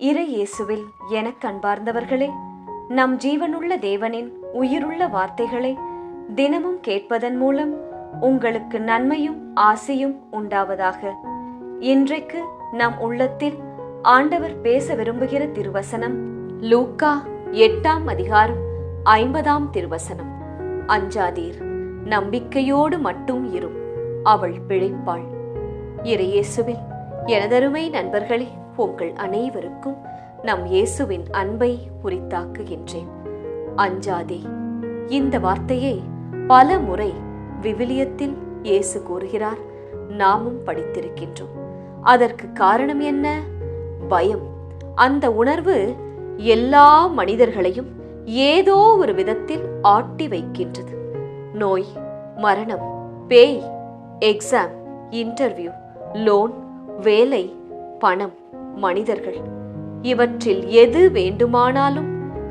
இறை இயேசுவில் எனக் கண்பார்ந்தவர்களே நம் ஜீவனுள்ள தேவனின் உயிருள்ள வார்த்தைகளை தினமும் கேட்பதன் மூலம் உங்களுக்கு நன்மையும் ஆசையும் உண்டாவதாக. இன்றைக்கு நம் உள்ளத்தில் ஆண்டவர் பேச விரும்புகிற திருவசனம் லூக்கா எட்டாம் அதிகாரம் ஐம்பதாம் திருவசனம். அஞ்சாதீர் நம்பிக்கையோடு மட்டும் இரும் அவள் பிழைப்பாள். இறையேசுவில் எனதருமை நண்பர்களே உங்கள் அனைவருக்கும் நம் இயேசுவின் அன்பை உரித்தாக்குகின்றேன். அஞ்சாதே இந்த வார்த்தையை பல முறை விவிலியத்தில் இயேசு கூறுகிறார். நாமும் படித்திருக்கின்றோம். அதற்கு காரணம் என்ன? பயம். அந்த உணர்வு எல்லா மனிதர்களையும் ஏதோ ஒரு விதத்தில் ஆட்டி வைக்கின்றது. நோய் மரணம் பேய் எக்ஸாம் இன்டர்வியூ லோன் வேலை பணம் மனிதர்கள். இவற்றில் எது வேண்டுமானாலும்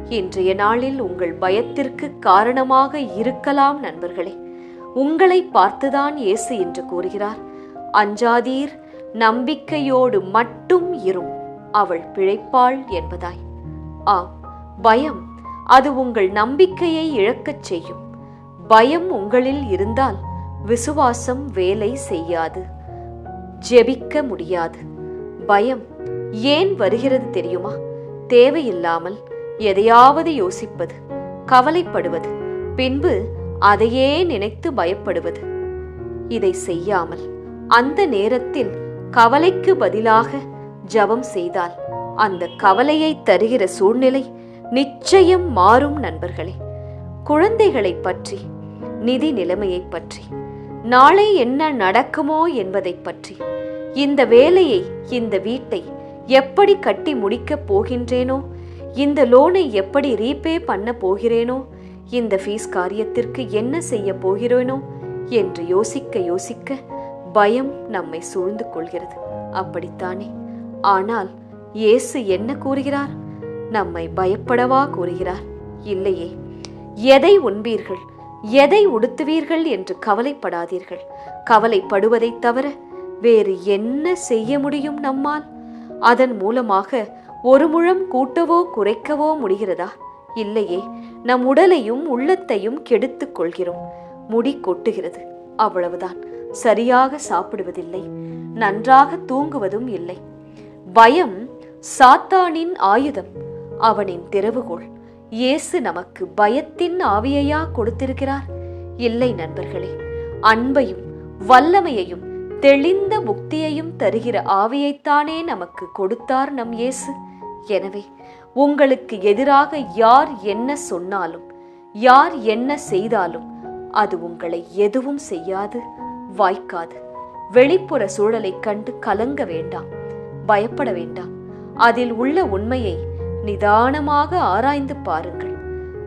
இன்றைய நாளில் உங்கள் பயத்திற்கு காரணமாக இருக்கலாம் நண்பர்களே. உங்களை பார்த்துதான் இயேசு என்று கூறுகிறார். அஞ்சாதீர் நம்பிக்கையோடு மட்டும் இரும் அவள் பிழைப்பாள் என்பதாய். ஆம் பயம் அது உங்கள் நம்பிக்கையை இழக்கச் செய்யும். பயம் உங்களில் இருந்தால் விசுவாசம் வேலை செய்யாது. ஜெபிக்க முடியாது. பயம் ஏன் வருகிறது தெரியுமா? தேவையில்லாமல் எதையாவது யோசிப்பது கவலைப்படுவது பின்பு அதையே நினைத்து பயப்படுவது. இதை செய்யாமல் அந்த நேரத்தில் கவலைக்கு பதிலாக ஜபம் செய்தால் அந்த கவலையை தருகிற சூழ்நிலை நிச்சயம் மாறும் நண்பர்களே. குழந்தைகளை பற்றி நிதி நிலைமையை பற்றி நாளை என்ன நடக்குமோ என்பதை பற்றி இந்த வேலையை இந்த வீட்டை எப்படி கட்டி முடிக்கப் போகின்றேனோ? இந்த லோனை எப்படி ரீபே பண்ண போகிறேனோ? இந்த ஃபீஸ் காரியத்திற்கு என்ன செய்ய போகிறேனோ? என்று யோசிக்க யோசிக்க பயம் நம்மை சூழ்ந்து கொள்கிறது. அப்படித்தானே? ஆனால் இயேசு என்ன கூறுகிறார்? நம்மை பயப்படவா கூறுகிறார்? இல்லையே. எதை உண்பீர்கள்? எதை உடுத்துவீர்கள் என்று கவலைப்படாதீர்கள். கவலைப்படுவதைத் தவிர வேறு என்ன செய்ய முடியும் நம்மால்? அதன் மூலமாக ஒரு முழம் கூட்டவோ குறைக்கவோ முடிகிறதா? இல்லையே நம் உடலையும் உள்ளத்தையும் கெடுத்துக் கொள்கிறோம். முடி கொட்டுகிறது அவ்வளவுதான். சரியாக சாப்பிடுவதில்லை நன்றாக தூங்குவதும் இல்லை. பயம் சாத்தானின் ஆயுதம் அவனின் திறவுகோள். இயேசு நமக்கு பயத்தின் ஆவியையா கொடுத்திருக்கிறார். இல்லை நண்பர்களே அன்பையும் வல்லமையையும் தெளிந்த முக்தியையும் தருகிற ஆவியைத்தானே நமக்கு கொடுத்தார் நம் இயேசு. எனவே உங்களுக்கு எதிராக யார் என்ன சொன்னாலும் யார் என்ன செய்தாலும் அது உங்களை எதுவும் செய்யாது வாய்க்காது. வெளிப்புற சூழலைக் கண்டு கலங்க வேண்டாம் பயப்பட வேண்டாம். அதில் உள்ள உண்மையை நிதானமாக ஆராய்ந்து பாருங்கள்.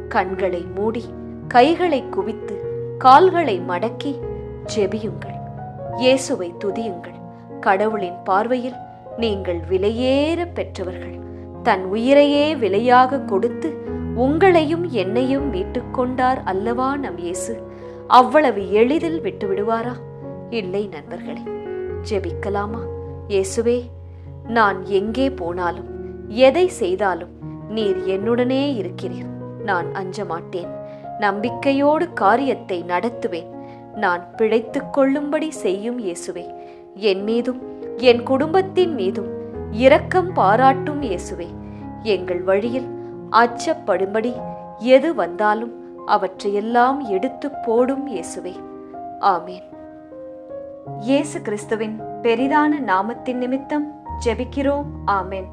கண்களை மூடி கைகளை குவித்து கால்களை மடக்கி ஜெபியுங்கள். இயேசுவை துதியுங்கள். கடவுளின் பார்வையில் நீங்கள் விலையேற பெற்றவர்கள். தன் உயிரையே விலையாக கொடுத்து உங்களையும் என்னையும் மீட்டுக்கொண்டார் அல்லவா நம் இயேசு? அவ்வளவு எளிதில் விட்டு விடுவாரா இல்லை நண்பர்களே ஜெபிக்கலாமா? இயேசுவே நான் எங்கே போனாலும் எதை செய்தாலும் நீர் என்னுடனே இருக்கிறீர். நான் அஞ்ச மாட்டேன் நம்பிக்கையோடு காரியத்தை நடத்துவேன். நான் பிழைத்துக் கொள்ளும்படி செய்யும் இயேசுவே. என் மீதும் என் குடும்பத்தின் மீதும் இரக்கம் பாராட்டும் இயேசுவே. எங்கள் வழியில் அச்சப்படும்படி எது வந்தாலும் அவற்றையெல்லாம் எடுத்து போடும் இயேசுவே. ஆமேன். இயேசு கிறிஸ்துவின் பெரிதான நாமத்தின் நிமித்தம் ஜெபிக்கிறோம். ஆமேன்.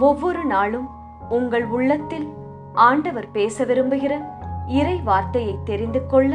ஒவ்வொரு நாளும் உங்கள் உள்ளத்தில் ஆண்டவர் பேச விரும்புகிற இறை வார்த்தையை தெரிந்து கொள்ள